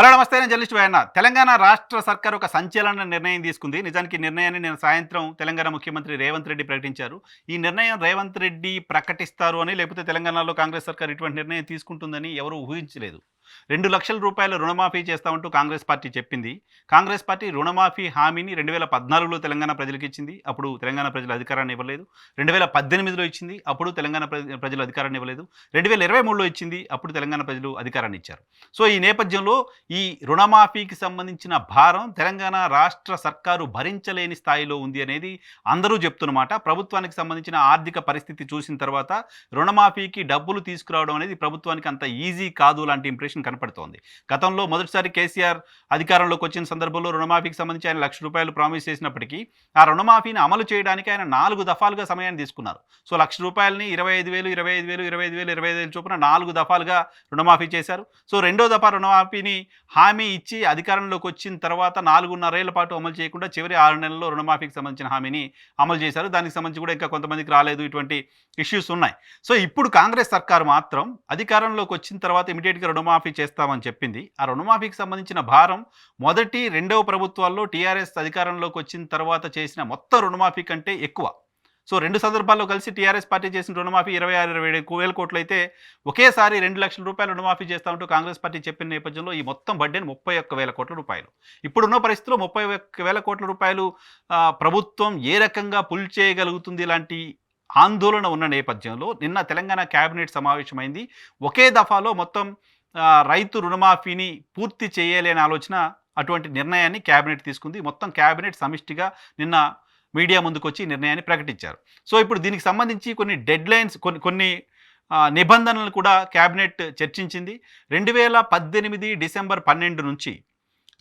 Hello నమస్తే నేను journalist వేయన్న Telangana రాష్ట్ర సర్కార్ ఒక సంచలన నిర్ణయం తీసుకుంది. నిజానికి నిర్ణయాన్ని నేను సాయంత్రం తెలంగాణ ముఖ్యమంత్రి రేవంత్ రెడ్డి ప్రకటించారు. ఈ నిర్ణయం రేవంత్ రెడ్డి ప్రకటిస్తారు అని లేకపోతే తెలంగాణలో కాంగ్రెస్ సర్కార్ ఇటువంటి నిర్ణయం తీసుకుంటుందని ఎవరు ఊహించలేదు. రెండు లక్షల రూపాయల రుణమాఫీ చేస్తామంటూ కాంగ్రెస్ పార్టీ చెప్పింది. కాంగ్రెస్ పార్టీ రుణమాఫీ హామీని రెండు వేల పద్నాలుగులో తెలంగాణ ప్రజలకు ఇచ్చింది. అప్పుడు తెలంగాణ ప్రజలు అధికారాన్ని ఇవ్వలేదు. రెండు వేల పద్దెనిమిదిలో ఇచ్చింది. అప్పుడు తెలంగాణ ప్రజలు అధికారాన్ని ఇవ్వలేదు. రెండు వేల ఇరవై మూడులో ఇచ్చింది. అప్పుడు తెలంగాణ ప్రజలు అధికారాన్ని ఇచ్చారు. సో ఈ నేపథ్యంలో ఈ రుణమాఫీకి సంబంధించిన భారం తెలంగాణ రాష్ట్ర సర్కారు భరించలేని స్థాయిలో ఉంది అనేది అందరూ చెప్తున్నమాట. ప్రభుత్వానికి సంబంధించిన ఆర్థిక పరిస్థితి చూసిన తర్వాత రుణమాఫీకి డబ్బులు తీసుకురావడం అనేది ప్రభుత్వానికి అంత ఈజీ కాదు లాంటి ఇంప్రెషన్ కనపడుతోంది. గతంలో మొదటిసారి కేసీఆర్ అధికారంలోకి వచ్చిన సందర్భంలో రుణమాఫీకి సంబంధించి ఆయన లక్ష రూపాయలు ప్రామిస్ చేసినప్పటికీ ఆ రుణమాఫీని అమలు చేయడానికి ఆయన నాలుగు దఫాలుగా సమయాన్ని తీసుకున్నారు. సో లక్ష రూపాయలని ఇరవై ఐదు వేలు ఇరవై ఐదు వేలు ఇరవై ఐదు వేలు ఇరవై ఐదు వేలు చొప్పున నాలుగు దఫాలుగా రుణమాఫీ చేశారు. సో రెండో దఫా రుణమాఫీని హామీ ఇచ్చి అధికారంలోకి వచ్చిన తర్వాత నాలుగున్నరేళ్ళ పాటు అమలు చేయకుండా చివరి ఆరు నెలల్లో రుణమాఫీకి సంబంధించిన హామీని అమలు చేశారు. దానికి సంబంధించి కూడా ఇంకా కొంతమందికి రాలేదు. ఇటువంటి ఇష్యూస్ ఉన్నాయి. సో ఇప్పుడు కాంగ్రెస్ సర్కారు మాత్రం అధికారంలోకి వచ్చిన తర్వాత ఇమీడియట్గా రుణమాఫీ చేస్తామని చెప్పింది. ఆ రుణమాఫీకి సంబంధించిన భారం మొదటి రెండవ ప్రభుత్వాల్లో టీఆర్ఎస్ అధికారంలోకి వచ్చిన తర్వాత చేసిన మొత్తం రుణమాఫీ కంటే ఎక్కువ. సో రెండు సందర్భాల్లో కలిసి టీఆర్ఎస్ పార్టీ చేసిన రుణమాఫీ ఇరవై ఆరు ఇరవై ఏడు వేల కోట్లు అయితే ఒకేసారి రెండు లక్షల రూపాయలు రుణమాఫీ చేస్తామంటూ కాంగ్రెస్ పార్టీ చెప్పిన నేపథ్యంలో ఈ మొత్తం బడ్డెని ముప్పై ఒక్క వేల కోట్ల రూపాయలు. ఇప్పుడున్న పరిస్థితిలో ముప్పై ఒక్క వేల కోట్ల రూపాయలు ప్రభుత్వం ఏ రకంగా పుల్ చేయగలుగుతుంది ఇలాంటి ఆందోళన ఉన్న నేపథ్యంలో నిన్న తెలంగాణ క్యాబినెట్ సమావేశమైంది. ఒకే దఫాలో మొత్తం రైతు రుణమాఫీని పూర్తి చేయలేని ఆలోచన అటువంటి నిర్ణయాన్ని కేబినెట్ తీసుకుంది. మొత్తం కేబినెట్ సమిష్టిగా నిన్న మీడియా ముందుకు వచ్చి నిర్ణయాన్ని ప్రకటించారు. సో ఇప్పుడు దీనికి సంబంధించి కొన్ని డెడ్లైన్స్ కొన్ని కొన్ని నిబంధనలు కూడా కేబినెట్ చర్చించింది. రెండు వేల పద్దెనిమిది డిసెంబర్ పన్నెండు నుంచి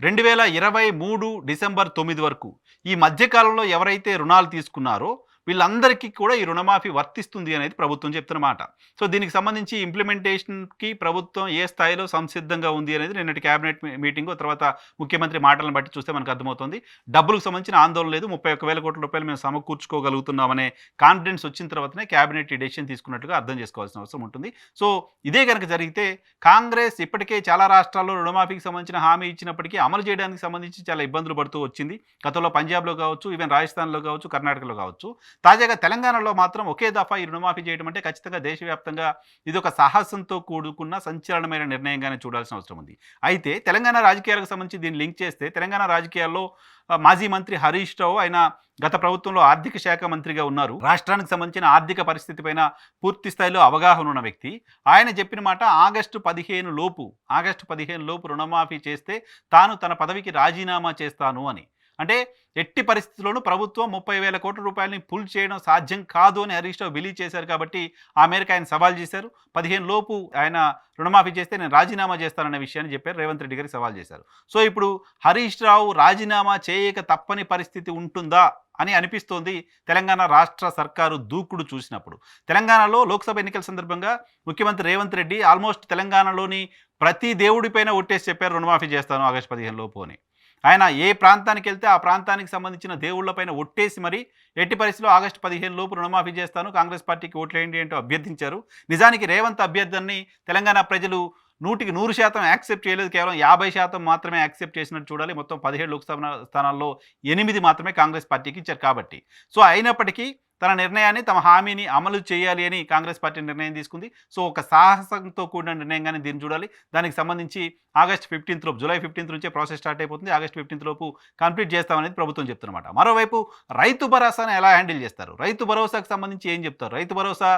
రెండు వేల ఇరవై మూడు డిసెంబర్ తొమ్మిది వరకు ఈ మధ్యకాలంలో ఎవరైతే రుణాలు తీసుకున్నారో వీళ్ళందరికీ కూడా ఈ రుణమాఫీ వర్తిస్తుంది అనేది ప్రభుత్వం చెప్తున్నమాట సో దీనికి సంబంధించి ఇంప్లిమెంటేషన్కి ప్రభుత్వం ఏ స్థాయిలో సంసిద్ధంగా ఉంది అనేది నిన్నటి కేబినెట్ మీటింగ్ తర్వాత ముఖ్యమంత్రి మాటలను బట్టి చూస్తే మనకు అర్థమవుతుంది. డబ్బులకు సంబంధించిన ఆందోళన లేదు. ముప్పై ఒక్క వేల కోట్ల రూపాయలు మేము సమకూర్చుకోగలుగుతున్నామనే కాన్ఫిడెన్స్ వచ్చిన తర్వాతనే కేబినెట్ ఈ డెసిషన్ తీసుకున్నట్టుగా అర్థం చేసుకోవాల్సిన అవసరం ఉంటుంది. సో ఇదే కనుక జరిగితే కాంగ్రెస్ ఇప్పటికే చాలా రాష్ట్రాల్లో రుణమాఫీకి సంబంధించిన హామీ ఇచ్చినప్పటికీ అమలు చేయడానికి సంబంధించి చాలా ఇబ్బందులు పడుతూ వచ్చింది. గతంలో పంజాబ్లో కావచ్చు ఈవెన్ రాజస్థాన్లో కావచ్చు కర్ణాటకలో కావచ్చు. తాజాగా తెలంగాణలో మాత్రం ఒకే దఫా ఈ రుణమాఫీ చేయడం అంటే ఖచ్చితంగా దేశవ్యాప్తంగా ఇది ఒక సాహసంతో కూడుకున్న సంచలనమైన నిర్ణయంగానే చూడాల్సిన అవసరం ఉంది. అయితే తెలంగాణ రాజకీయాలకు సంబంధించి దీన్ని లింక్ చేస్తే తెలంగాణ రాజకీయాల్లో మాజీ మంత్రి హరీష్ రావు ఆయన గత ప్రభుత్వంలో ఆర్థిక శాఖ మంత్రిగా ఉన్నారు. రాష్ట్రానికి సంబంధించిన ఆర్థిక పరిస్థితి పైన పూర్తి స్థాయిలో అవగాహన ఉన్న వ్యక్తి. ఆయన చెప్పిన మాట ఆగస్టు పదిహేను లోపు ఆగస్టు పదిహేను లోపు రుణమాఫీ చేస్తే తాను తన పదవికి రాజీనామా చేస్తాను అని. అంటే ఎట్టి పరిస్థితుల్లోనూ ప్రభుత్వం ముప్పై వేల కోట్ల రూపాయలని పుల్ చేయడం సాధ్యం కాదు అని హరీష్ రావు బిలీవ్ చేశారు కాబట్టి ఆ మేరకు ఆయన సవాల్ చేశారు. పదిహేను లోపు ఆయన రుణమాఫీ చేస్తే నేను రాజీనామా చేస్తాననే విషయాన్ని చెప్పారు. రేవంత్ రెడ్డి గారికి సవాల్ చేశారు. సో ఇప్పుడు హరీష్ రావు రాజీనామా చేయక తప్పని పరిస్థితి ఉంటుందా అని అనిపిస్తోంది తెలంగాణ రాష్ట్ర సర్కారు దూకుడు చూసినప్పుడు. తెలంగాణలో లోక్సభ ఎన్నికల సందర్భంగా ముఖ్యమంత్రి రేవంత్ రెడ్డి ఆల్మోస్ట్ తెలంగాణలోని ప్రతి దేవుడిపైన ఒట్టేసి చెప్పారు రుణమాఫీ చేస్తాను ఆగస్టు పదిహేను లోపు అని. ఆయన ఏ ప్రాంతానికి వెళ్తే ఆ ప్రాంతానికి సంబంధించిన దేవుళ్ళపైన ఒట్టేసి మరి ఎట్టి పరిస్థితిలో ఆగస్టు పదిహేను లోపు రుణమాఫీ చేస్తాను. కాంగ్రెస్ పార్టీకి ఓట్లేయండి అంటూ అభ్యర్థించారు. నిజానికి రేవంత్ అభ్యర్థిని తెలంగాణ ప్రజలు నూటికి నూరు శాతం యాక్సెప్ట్ చేయలేదు. కేవలం యాభై శాతం మాత్రమే యాక్సెప్ట్ చేసినట్టు చూడాలి. మొత్తం పదిహేడు లోక్సభ స్థానాల్లో ఎనిమిది మాత్రమే కాంగ్రెస్ పార్టీకి ఇచ్చారు కాబట్టి. సో అయినప్పటికీ తన నిర్ణయాన్ని తమ హామీని అమలు చేయాలి అని కాంగ్రెస్ పార్టీ నిర్ణయం తీసుకుంది. సో ఒక సాహసంతో కూడిన నిర్ణయంగానే దీన్ని చూడాలి. దానికి సంబంధించి ఆగస్ట్ ఫిఫ్టీన్త్ లోపు జూలై ఫిఫ్టీన్త్ నుంచే ప్రాసెస్ స్టార్ట్ అయిపోతుంది. ఆగస్ట్ ఫిఫ్టీన్త్ లోపు కంప్లీట్ చేస్తామనేది ప్రభుత్వం చెప్తున్నమాట మరోవైపు రైతు భరోసాను ఎలా హ్యాండిల్ చేస్తారు? రైతు భరోసాకు సంబంధించి ఏం చెప్తారు? రైతు భరోసా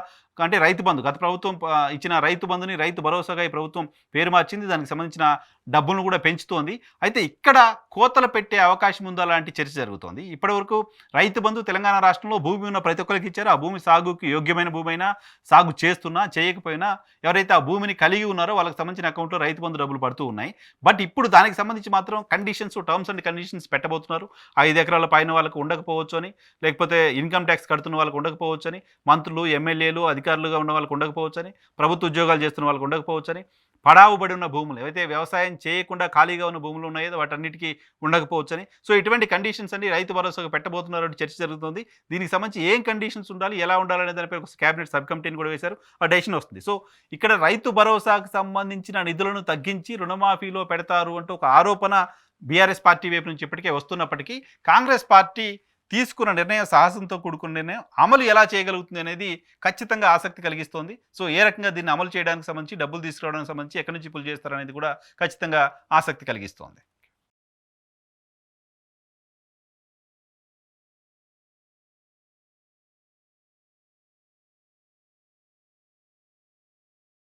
అంటే రైతు బంధు. గత ప్రభుత్వం ఇచ్చిన రైతు బంధుని రైతు భరోసాగా ఈ ప్రభుత్వం పేరు మార్చింది. దానికి సంబంధించిన డబ్బులను కూడా పెంచుతోంది. అయితే ఇక్కడ కోతలు పెట్టే అవకాశం ఉందా లాంటి చర్చ జరుగుతోంది. ఇప్పటివరకు రైతు బంధు తెలంగాణ రాష్ట్రంలో భూమి ఉన్న ప్రతి ఒక్కరికి ఇచ్చారు. ఆ భూమి సాగుకి యోగ్యమైన భూమి అయినా సాగు చేస్తున్నా చేయకపోయినా ఎవరైతే ఆ భూమిని కలిగి ఉన్నారో వాళ్ళకి సంబంధించిన అకౌంట్లో రైతు బంధు డబ్బులు పడుతూ ఉన్నాయి. బట్ ఇప్పుడు దానికి సంబంధించి మాత్రం కండిషన్స్ టర్మ్స్ అండ్ కండిషన్స్ పెట్టబోతున్నారు. ఐదు ఎకరాల పైన వాళ్ళకు ఉండకపోవచ్చు అని లేకపోతే ఇన్కమ్ ట్యాక్స్ కడుతున్న వాళ్ళకు ఉండకపోవచ్చు అని మంత్రులు ఎమ్మెల్యేలు అధికారులుగా ఉన్న వాళ్ళకు ఉండకపోవచ్చు అని ప్రభుత్వ ఉద్యోగాలు చేస్తున్న వాళ్ళకు ఉండకపోవచ్చు అని పడావుబడి ఉన్న భూములు ఏవైతే వ్యవసాయం చేయకుండా ఖాళీగా ఉన్న భూములు ఉన్నాయో వాటన్నిటికీ ఉండకపోవచ్చని సో ఇటువంటి కండిషన్స్ అన్ని రైతు భరోసాకు పెట్టబోతున్నారని చర్చ జరుగుతుంది. దీనికి సంబంధించి ఏం కండిషన్స్ ఉండాలి ఎలా ఉండాలనే దానిపై ఒక క్యాబినెట్ సబ్ కమిటీని కూడా వేశారు. ఆ డెసిషన్ వస్తుంది. సో ఇక్కడ రైతు భరోసాకు సంబంధించిన నిధులను తగ్గించి రుణమాఫీలో పెడతారు అంటూ ఒక ఆరోపణ బీఆర్ఎస్ పార్టీ వైపు నుంచి ఇప్పటికే వస్తున్నప్పటికీ కాంగ్రెస్ పార్టీ తీసుకున్న నిర్ణయం సాహసంతో కూడుకున్న నిర్ణయం అమలు ఎలా చేయగలుగుతుంది అనేది ఖచ్చితంగా ఆసక్తి కలిగిస్తోంది. సో ఏ రకంగా దీన్ని అమలు చేయడానికి సంబంధించి డబ్బులు తీసుకురావడానికి సంబంధించి ఎక్కడి నుంచి పుల్ చేస్తారనేది కూడా ఖచ్చితంగా ఆసక్తి కలిగిస్తోంది.